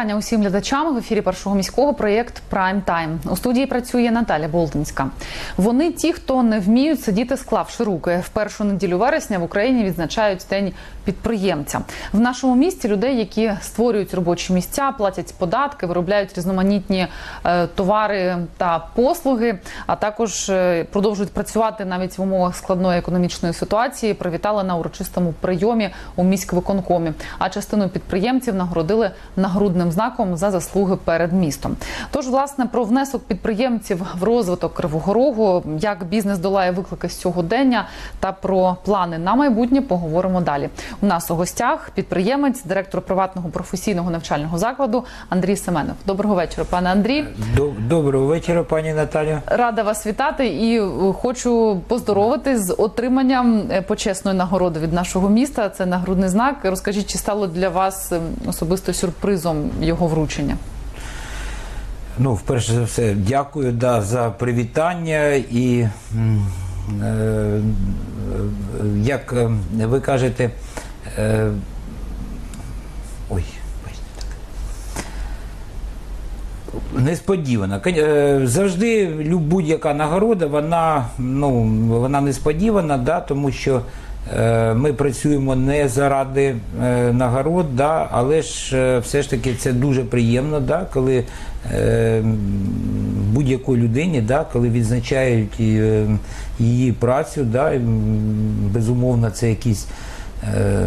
Вітання усім глядачам в ефірі першого міського проєкт Прайм Тайм. У студії працює Наталя Болтинська. Вони ті, хто не вміють сидіти, склавши руки. В першу неділю вересня в Україні відзначають день підприємця. В нашому місті людей, які створюють робочі місця, платять податки, виробляють різноманітні е, товари та послуги, а також е, продовжують працювати навіть в умовах складної економічної ситуації. Привітали на урочистому прийомі у міськвиконкомі. А частину підприємців нагородили нагрудним знаком за заслуги перед містом. Тож, власне, про внесок підприємців в розвиток Кривого Рогу, як бізнес долає виклики з сьогодення та про плани на майбутнє поговоримо далі. У нас у гостях підприємець, директор приватного професійного навчального закладу Андрій Семенов. Доброго вечора, пане Андрій. Доброго вечора, пані Наталю. Рада вас вітати і е, хочу поздоровити з отриманням е, почесної нагороди від нашого міста. Це нагрудний знак. Розкажіть, чи стало для вас е, особисто сюрпризом його вручення? Ну, вперше за все, дякую да, за привітання і е, е, як е, ви кажете, е, ой. Несподівана. Е, Завжди будь-яка нагорода, вона, ну, вона несподівана, да, тому що ми працюємо не заради е, нагород, да, але ж е, все ж таки це дуже приємно, да, коли е, будь-якій людині, да, коли відзначають е, її працю, да, безумовно, це якісь е,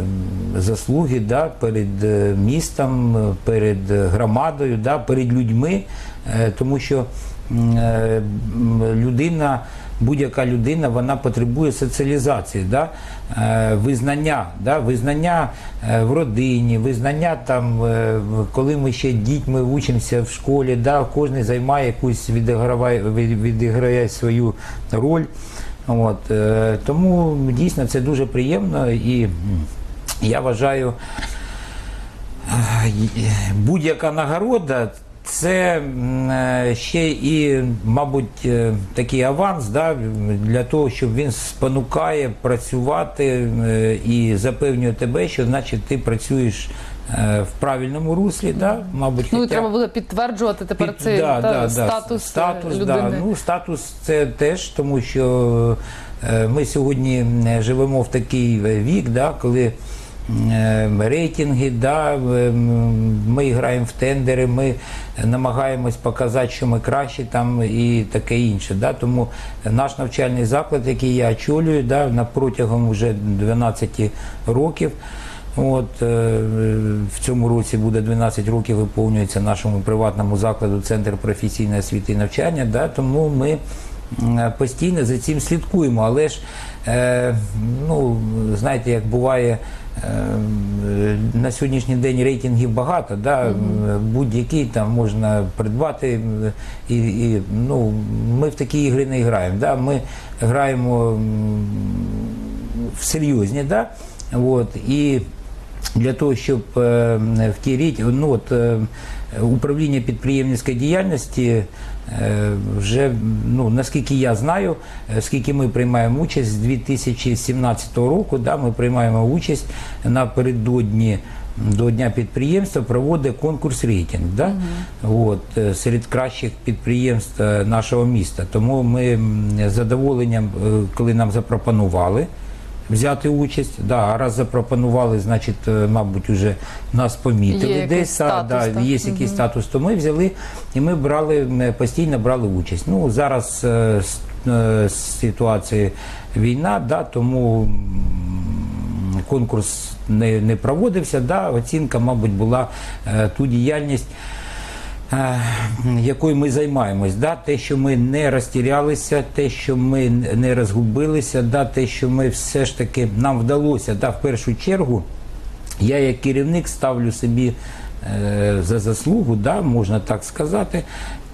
заслуги да, перед е, містом, е, перед громадою, да, перед людьми, е, тому що е, людина. Будь-яка людина вона потребує соціалізації, да? е, визнання, да? визнання е, в родині, визнання там, е, коли ми ще дітьми учимося в школі, да? кожен займає якусь відіграває, відіграє свою роль. От, тому дійсно це дуже приємно і я вважаю, будь-яка нагорода. Це е, ще і, мабуть, е, такий аванс да, для того, щоб він спонукає працювати е, і запевнює тебе, що значить ти працюєш в правильному руслі. Да, мабуть, Ну і треба буде підтверджувати тепер під- цей да, та, да, да, статус, статус, людини. Да. Ну, статус це теж, тому що ми сьогодні живемо в такий вік, да, коли рейтинги, да, е, ми граємо в тендери, ми намагаємось показати, що ми кращі там і таке інше. Да. Тому наш навчальний заклад, який я очолюю, да, протягом вже 12 років. От е, в цьому році буде 12 років виповнюється нашому приватному закладу Центр професійної освіти і навчання. Да, тому ми постійно за цим слідкуємо. Але ж е, ну, знаєте, як буває. Е, На сьогоднішній день рейтингів багато, да? будь-який там можна придбати. І, і, ну, ми в такі ігри не граємо. Да? Ми граємо в серйозні, да? От, і для того, щоб е, в ті ну от е, управління підприємницької діяльності е, вже ну наскільки я знаю, скільки ми приймаємо участь з 2017 року, да, ми приймаємо участь напередодні. До дня підприємства проводить конкурс рейтинг да? От, е, серед кращих підприємств нашого міста. Тому ми з задоволенням, коли нам запропонували взяти участь. Да, а раз запропонували, значить, е, мабуть, уже нас помітили Є десь, статус, да, так? є якийсь статус, то ми взяли і ми брали, постійно брали участь. Ну, зараз е, е, ситуація війна, да, тому конкурс не, не проводився, да, оцінка, мабуть, була е, ту діяльність. Е, Якою ми займаємось, да? те, що ми не розтірялися, те, що ми не розгубилися, да? те, що ми все ж таки нам вдалося, да? в першу чергу, я як керівник ставлю собі е, за заслугу, да? можна так сказати,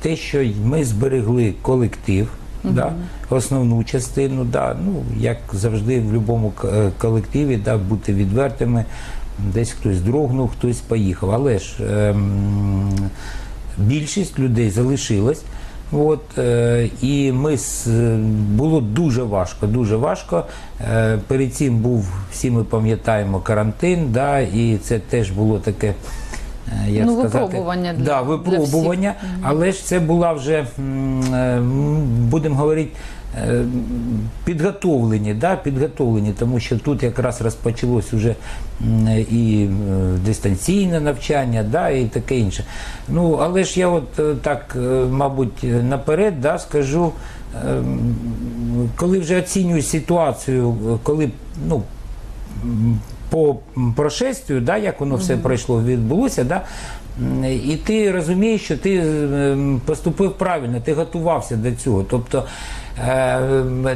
те, що ми зберегли колектив, да? основну частину, да? ну, як завжди в будь-якому колективі, да? бути відвертими, десь хтось дрогнув, хтось поїхав. Але ж ем, більшість людей залишилась. От, е, і ми з, було дуже важко, дуже важко. Е, перед цим був, всі ми пам'ятаємо, карантин, да, і це теж було таке як Ну, сказати, випробування для- да, для випробування, але ж це була вже, е, будемо говорити, е, підготовлені, да, підготовлені, тому що тут якраз розпочалось уже і е, дистанційне навчання, да, і таке інше. Ну, але ж я от е, так, е, мабуть, наперед да, скажу, е, коли вже оцінюю ситуацію, е, коли ну, по прошествію, да, як воно все пройшло, відбулося, да, і ти розумієш, що ти поступив правильно, ти готувався до цього. Тобто е,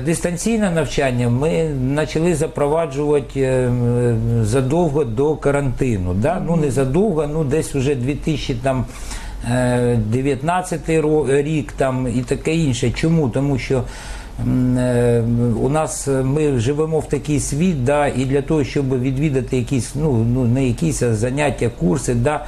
дистанційне навчання ми почали запроваджувати е, задовго до карантину. Да? Ну не задовго, ну десь вже 2000 там. е, 19 ро- рік там і таке інше. Чому? Тому що е, у нас е, ми живемо в такий світ, да, і для того, щоб відвідати якісь, ну, ну не якісь а заняття, курси, да, е,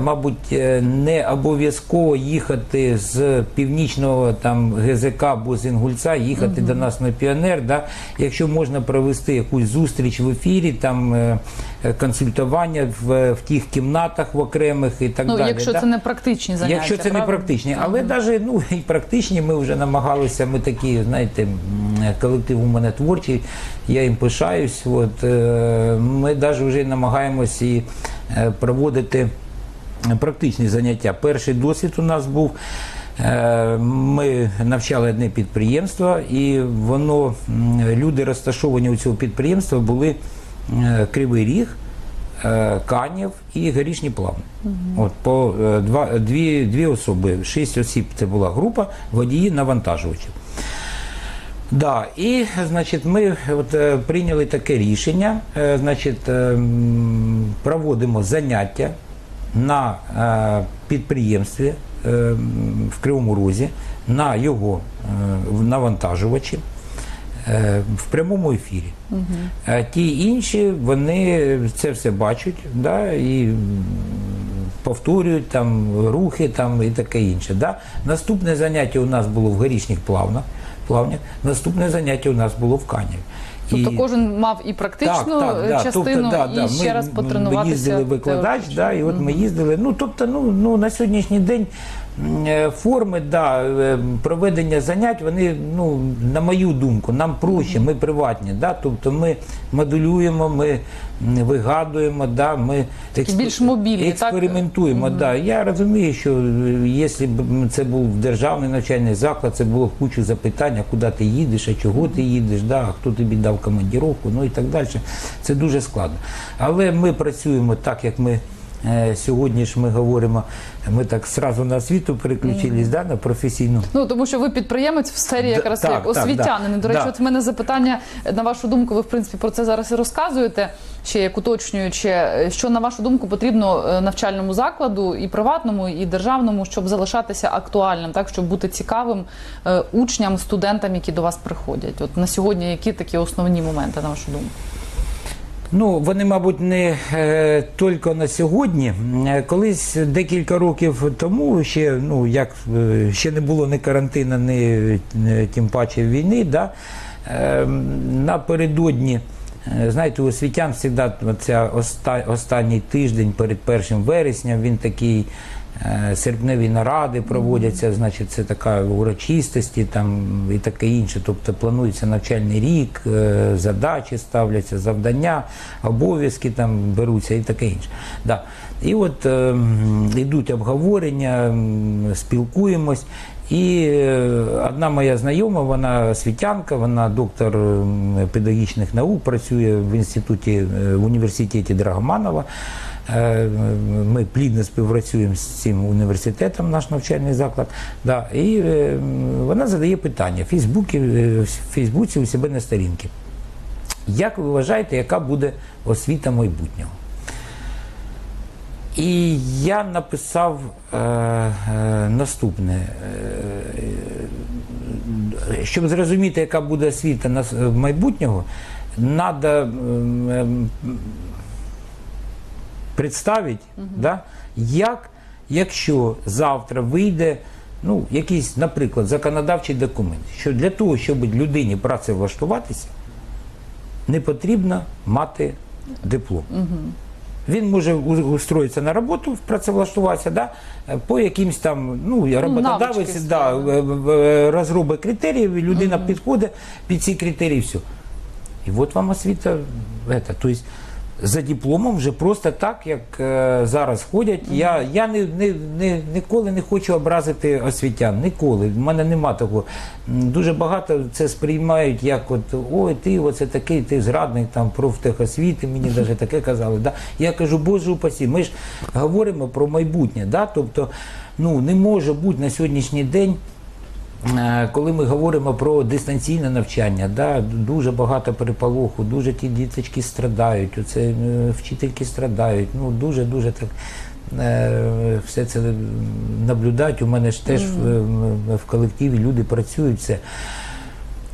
мабуть, е, не обов'язково їхати з північного там ГЗК або з Інгульця, їхати до нас на піонер. Да, якщо можна провести якусь зустріч в ефірі, там е, е, консультування в, в тих кімнатах в окремих і так Ну, далі. якщо да. це не практичні заняття. Якщо це не практичні, але навіть ну і практичні, ми вже намагалися. Ми такі, знаєте, колектив у мене творчий, я їм пишаюсь. От е, ми навіть вже намагаємось і е, проводити практичні заняття. Перший досвід у нас був. е, Ми навчали одне підприємство, і воно люди розташовані у цього підприємства були е, Кривий Ріг, е, Канів і Горішні Плавни. От по два, дві, дві особи, шість осіб це була група, водії навантажувачів. Да, і значить, ми от, прийняли таке рішення. Значить, проводимо заняття на е, підприємстві е, в Кривому Розі на його е, навантажувачі в прямому ефірі. Е, Ті інші вони це все бачать, да, і повторюють там рухи там, і таке інше. Да. Наступне заняття у нас було в горішніх плавнах. плавнях. Наступне заняття у нас було в Каніві. Тобто І- кожен мав і практичну так, так, частину, Тобто, да, і да. ще ми, раз Ми їздили викладач, да, і от ми їздили. Ну, тобто, ну, ну, на сьогоднішній день е, форми да, е, проведення занять, вони, ну, на мою думку, нам проще, ми приватні. Да, тобто ми моделюємо, ми вигадуємо, да, ми експ- більш мобільні, так? експериментуємо. Да. Я розумію, що е, якщо б це був державний навчальний заклад, це було кучу запитань, а куди ти їдеш, а чого ти їдеш, да, а хто тобі дав командіровку, ну і так далі. Це дуже складно. Але ми працюємо так, як ми. Е, Сьогодні ж ми говоримо, ми так зразу на освіту переключились, да, на професійну. Ну тому що ви підприємець в сфері якраз так, як так, освітянин. До речі, да. от в мене запитання на вашу думку. Ви в принципі про це зараз і розказуєте. Ще як уточнюючи, що на вашу думку потрібно е, навчальному закладу і приватному, і державному, щоб залишатися актуальним, так щоб бути цікавим е, учням, студентам, які до вас приходять. От на сьогодні які такі основні моменти на вашу думку? Ну, вони, мабуть, не е, тільки на сьогодні. Е, Колись декілька років тому, ще, ну, як, е, ще не було ні карантину, ні, е, тим паче війни, да, е, напередодні, знаєте, у освітян завжди оста, останній тиждень перед першим вересням, він такий серпневі наради проводяться, значить, це така урочистості там і таке інше. Тобто планується навчальний рік, е, задачі ставляться, завдання, обов'язки там беруться і таке інше. Да. І от е, йдуть обговорення, спілкуємось. І е, одна моя знайома, вона освітянка, вона доктор педагогічних наук, працює в інституті е, в університеті Драгоманова. Е, Ми плідно співпрацюємо з цим університетом, наш навчальний заклад. Да. І е, вона задає питання в Фейсбуці, е, в Фейсбуці у себе на сторінці. Як ви вважаєте, яка буде освіта майбутнього? І я написав е, наступне. Щоб зрозуміти, яка буде освіта майбутнього, треба представити, да, як, якщо завтра вийде ну, якийсь, наприклад, законодавчий документ, що для того, щоб людині працевлаштуватися, не потрібно мати диплом. Він може устроїтися на роботу, працевлаштуватися, да, е, по якимсь там, ну, роботодавець да, е, е, розробить критерії, людина підходить під ці критерії, все. І от вам освіта. Это, тобто, за дипломом вже просто так, як е, зараз ходять. Я, я не, не, не, ніколи не хочу образити освітян. Ніколи. В мене нема такого. Дуже багато це сприймають як от ой, ти оце такий, ти зрадник там профтехосвіти, мені навіть таке казали. Да? Я кажу, Боже упасі, ми ж говоримо про майбутнє. Да? Тобто, ну не може бути на сьогоднішній день. Е, Коли ми говоримо про дистанційне навчання, да, дуже багато переполоху, дуже ті діточки страдають, оце, е, вчительки страдають, ну дуже дуже так е, все це наблюдають. У мене ж теж в, в колективі люди працюють все.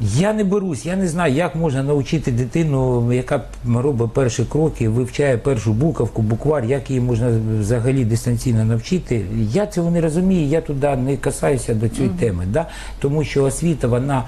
Я не берусь, я не знаю, як можна навчити дитину, яка робить перші кроки, вивчає першу буковку, буквар, як її можна взагалі дистанційно навчити. Я цього не розумію, я туди не касаюся до цієї теми. Да? Тому що освіта, вона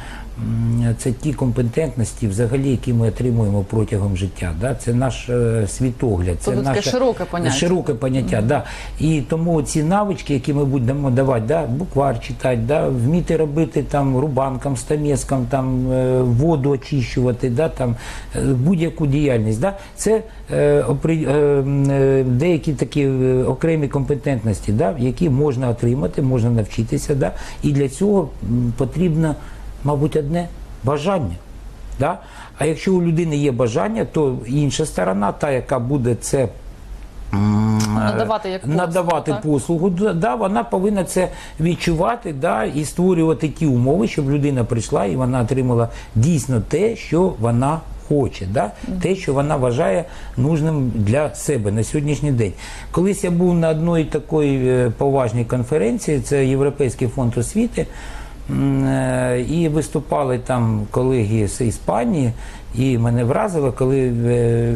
це ті компетентності, взагалі, які ми отримуємо протягом життя. Да? Це наш е, світогляд, це Тобто таке наше широке поняття. широке поняття. Да. І тому ці навички, які ми будемо давати, да, буквар читати, да, вміти робити там рубанком, стамеском, там, е, воду очищувати, да, там, е, будь-яку діяльність. Да, це е, опри- е, е, деякі такі е, окремі компетентності, да, які можна отримати, можна навчитися. Да, і для цього м, потрібно, мабуть, одне бажання. Да? А якщо у людини є бажання, то інша сторона, та, яка буде це Надавати як послугу, надавати так? послугу, да, да, вона повинна це відчувати да, і створювати ті умови, щоб людина прийшла і вона отримала дійсно те, що вона хоче, да? те, що вона вважає нужним для себе на сьогоднішній день. Колись я був на одній такої е, поважній конференції, це Європейський фонд освіти. Е, І виступали там колеги з Іспанії, і мене вразило, коли е,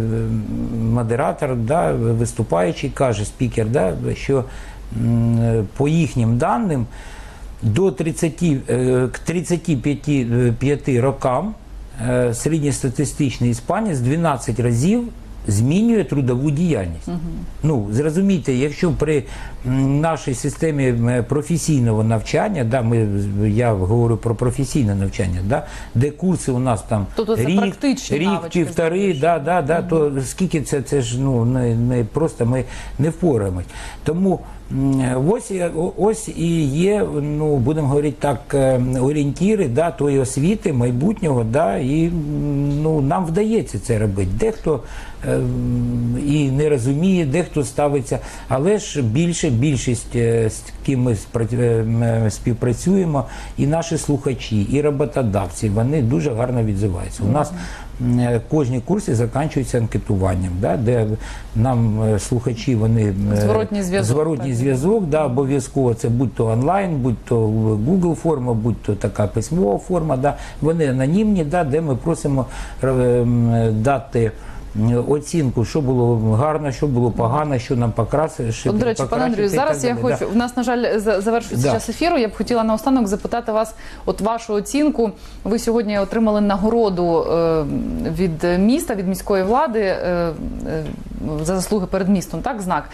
модератор, да, виступаючий, каже, спікер, да, що е, по їхнім даним до 30, е, к 35 е, рокам середньостатистичний іспанець 12 разів змінює трудову діяльність. Ну, зрозумійте, якщо при нашій системі професійного навчання, да, ми, я говорю про професійне навчання, да, де курси у нас там Тобто рік, рік півтори, да, да, да, то скільки це, це ж ну, не, не просто ми не впораємось. Тому ось, ось і є, ну, будемо говорити так, е, орієнтіри да, тої освіти майбутнього, да, і ну, нам вдається це робити. Дехто е, і не розуміє, дехто ставиться, але ж більше більшість, е, з ким ми е, співпрацюємо, і наші слухачі, і роботодавці, вони дуже гарно відзиваються. У нас кожні курси закінчуються анкетуванням, да, де нам е, слухачі вони е, Зворотній зв'язок, зворотній зв'язок, да, обов'язково це будь то онлайн, будь то Google форма, будь то така письмова форма. Да, вони анонімні, да, де ми просимо е, дати. М, Оцінку, що було гарно, що було погано, що нам покрасити. До речі, пане Андрію, зараз я хочу. В нас, на жаль, завершується Да. час ефіру. Я б хотіла наостанок запитати вас, от вашу оцінку. Ви сьогодні отримали нагороду е, від міста, від міської влади е, е, за заслуги перед містом, так, знак,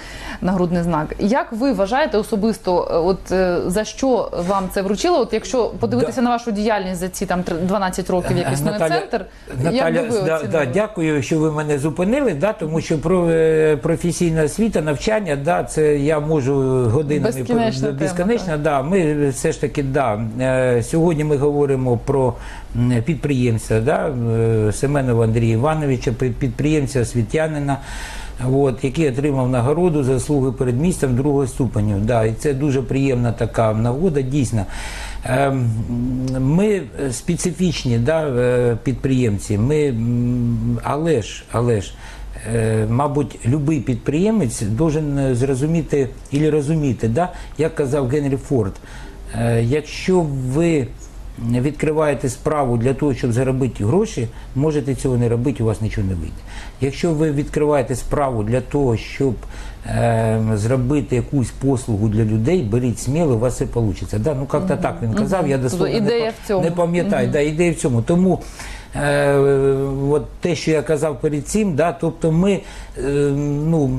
нагрудний знак. Як ви вважаєте особисто, е, от е, за що вам це вручило? От якщо подивитися на вашу діяльність за ці там тр- 12 років, як існує центр, як Наталя, би ви да, да, дякую, що ви мене зупинили, да, тому що про е, професійна освіта, навчання, да, це я можу годинами Безкінечна по- тема. Да, ми все ж таки, да, е, сьогодні ми говоримо про підприємця, да, е, Семенова Андрія Івановича, підприємця освітянина. От, який отримав нагороду за заслуги перед містом другого ступеню. Да, і це дуже приємна така нагода, дійсно. Ем, Ми специфічні да, е, підприємці, ми, але ж, але ж, е, мабуть, будь-який підприємець должен зрозуміти і розуміти, да, як казав Генрі Форд, е, якщо ви відкриваєте справу для того, щоб заробити гроші, можете цього не робити, у вас нічого не вийде. Якщо ви відкриваєте справу для того, щоб е, зробити якусь послугу для людей, беріть сміло, у вас все вийде. Да? Ну, як-то так він казав, я дословно ідея не, в цьому. не пам'ятаю. Да, ідея в цьому. Тому е, от те, що я казав перед цим, да, тобто ми е, ну,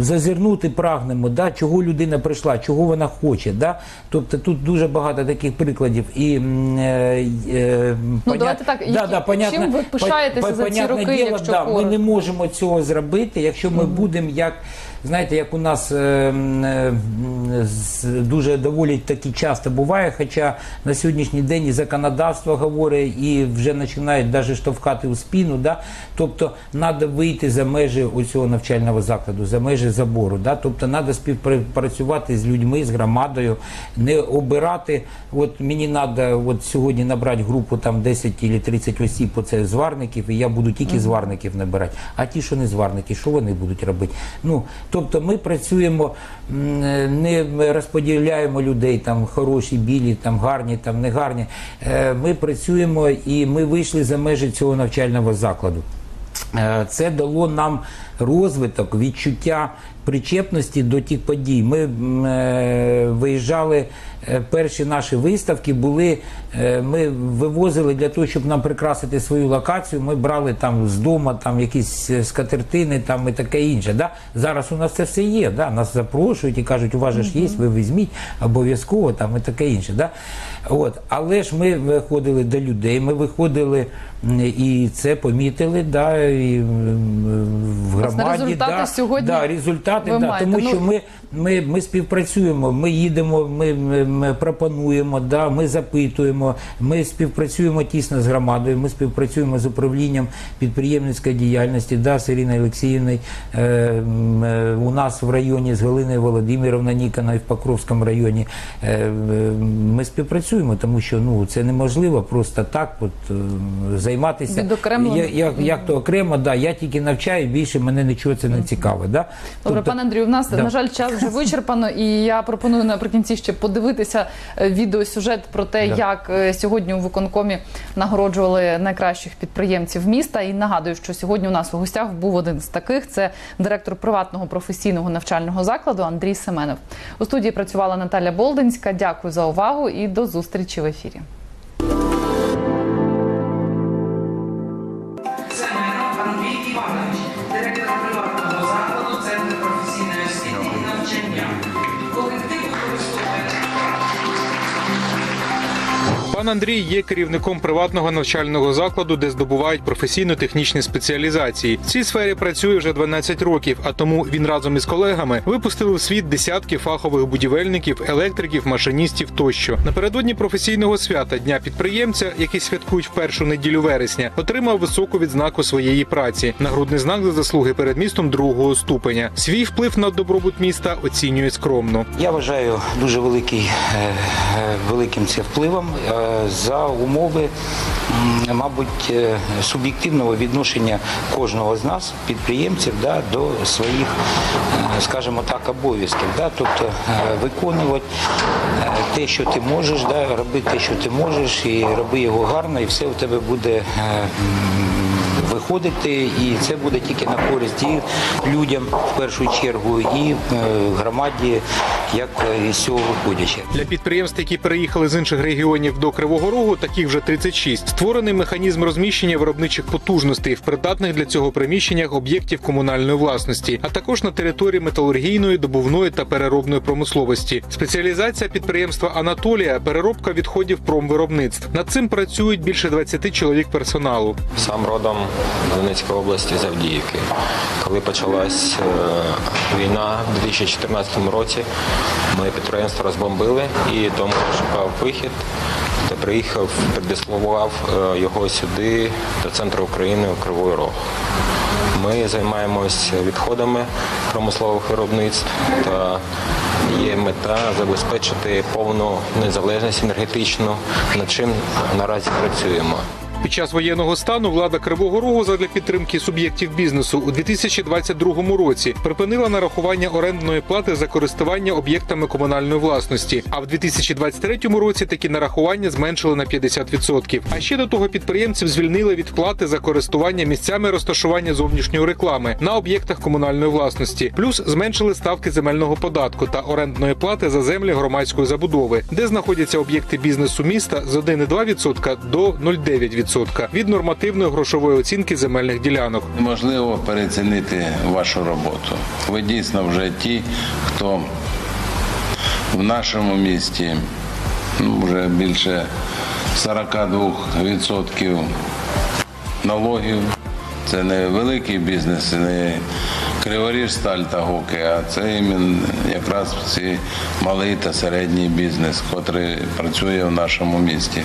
зазирнути прагнемо, да, чого людина прийшла, чого вона хоче. Да? Тобто тут дуже багато таких прикладів. І, е, е, Ну, поня- давайте так, які- чим ви пишаєтеся за ці роки, діло, якщо да, ми не можемо цього зробити, якщо ми будемо як. Знаєте, як у нас е, е, дуже доволі таки часто буває, хоча на сьогоднішній день і законодавство говорить, і вже починають навіть штовхати у спину. Да? Тобто треба вийти за межі оцього навчального закладу, за межі забору. Да? Тобто треба співпрацювати з людьми, з громадою, не обирати. От мені треба от сьогодні набрати групу там 10 чи 30 осіб, оце зварників, і я буду тільки зварників набирати. А ті, що не зварники, що вони будуть робити? Ну, тобто ми працюємо, не розподіляємо людей там хороші, білі, там гарні, там не гарні. Е, Ми працюємо і ми вийшли за межі цього навчального закладу. Е, Це дало нам розвиток, відчуття причепності до тих подій. Ми е, виїжджали, е, перші наші виставки були, е, ми вивозили для того, щоб нам прикрасити свою локацію. Ми брали там з дому там якісь е, скатертини там і таке інше. Да? Зараз у нас це все є. Да? Нас запрошують і кажуть, у вас же ж є, ви візьміть обов'язково там і таке інше. Да? От. Але ж ми виходили до людей, ми виходили і це помітили, да, і в громаді. результати да, сьогодні да, результати, ви да, маєте. тому Ну, ми, ми, ми співпрацюємо, ми їдемо, ми, ми, ми пропонуємо, да, ми запитуємо, ми співпрацюємо тісно з громадою, ми співпрацюємо з управлінням підприємницької діяльності, да, з Іриною Олексіївною. Е, е, у нас в районі з Галиною Володимировною Ніконою в Покровському районі. Е, е, ми співпрацюємо, тому що ну, це неможливо просто так от, е, займатися. Я- як, як то окремо, да, я тільки навчаю, більше мене нічого це не цікавить. Да? Добре, Тобто- пане Андрію, в нас Да. на жаль час вже вичерпано, і я пропоную наприкінці ще подивитися е, відеосюжет про те, Да. як е, сьогодні у виконкомі нагороджували найкращих підприємців міста. І нагадую, що сьогодні у нас у гостях був один з таких: це директор приватного професійного навчального закладу Андрій Семенов. У студії працювала Наталя Болдинська. Дякую за увагу і до зустрічі в ефірі. Пан Андрій є керівником приватного навчального закладу, де здобувають професійно-технічні спеціалізації. В цій сфері працює вже 12 років, а тому він разом із колегами випустили в світ десятки фахових будівельників, електриків, машиністів тощо. Напередодні професійного свята Дня підприємця, який святкують в першу неділю вересня, отримав високу відзнаку своєї праці. Нагрудний знак за заслуги перед містом другого ступеня. Свій вплив на добробут міста оцінює скромно. Я вважаю дуже великий, е, е, великим це впливом е, за умови, мабуть, е, суб'єктивного відношення кожного з нас, підприємців, да, до своїх, е, скажімо так, обов'язків. Да, тобто е, виконувати те, що ти можеш, да, робити те, що ти можеш, і роби його гарно, і все у тебе буде. Виходити, і це буде тільки на користь і людям в першу чергу, і е, громаді, як е, із цього виходячи. Для підприємств, які переїхали з інших регіонів до Кривого Рогу, таких вже 36, створений механізм розміщення виробничих потужностей в придатних для цього приміщеннях об'єктів комунальної власності, а також на території металургійної, добувної та переробної промисловості. Спеціалізація підприємства Анатолія переробка відходів промвиробництв. Над цим працюють більше 20 чоловік персоналу. Сам родом Донецької області з Авдіївки. Коли почалась е, війна в 2014 році, моє підприємство розбомбили і тому шукав вихід та приїхав, предисловував е, його сюди, до центру України у Кривий Рог. Ми займаємось відходами промислових виробництв та є мета забезпечити повну незалежність енергетичну, над чим наразі працюємо. Під час воєнного стану влада Кривого Рогу задля підтримки суб'єктів бізнесу у 2022 році припинила нарахування орендної плати за користування об'єктами комунальної власності. А в 2023 році такі нарахування зменшили на 50%. А ще до того підприємців звільнили від плати за користування місцями розташування зовнішньої реклами на об'єктах комунальної власності. Плюс зменшили ставки земельного податку та орендної плати за землі громадської забудови, де знаходяться об'єкти бізнесу міста з 1,2% до 0,9%. Відсотка від нормативної грошової оцінки земельних ділянок. Неможливо перецінити вашу роботу. Ви дійсно вже ті, хто в нашому місті ну, вже більше 42% налогів. Це не великий бізнес, не Криворіж сталь та гуки, а це якраз ці малий та середній бізнес, який працює в нашому місті.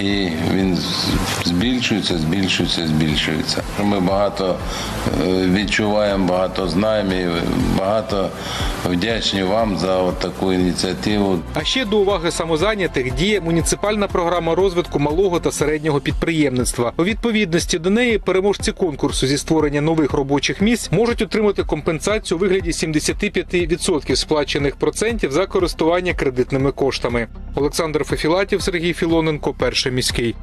І він збільшується, збільшується, збільшується. Ми багато е, відчуваємо, багато знаємо і багато вдячні вам за таку ініціативу. А ще до уваги самозайнятих діє муніципальна програма розвитку малого та середнього підприємництва. У відповідності до неї переможці конкурсу зі створення нових робочих місць можуть отримати компенсацію у вигляді 75% сплачених процентів за користування кредитними коштами. Олександр Фефілатів, Сергій Філоненко, перший міський.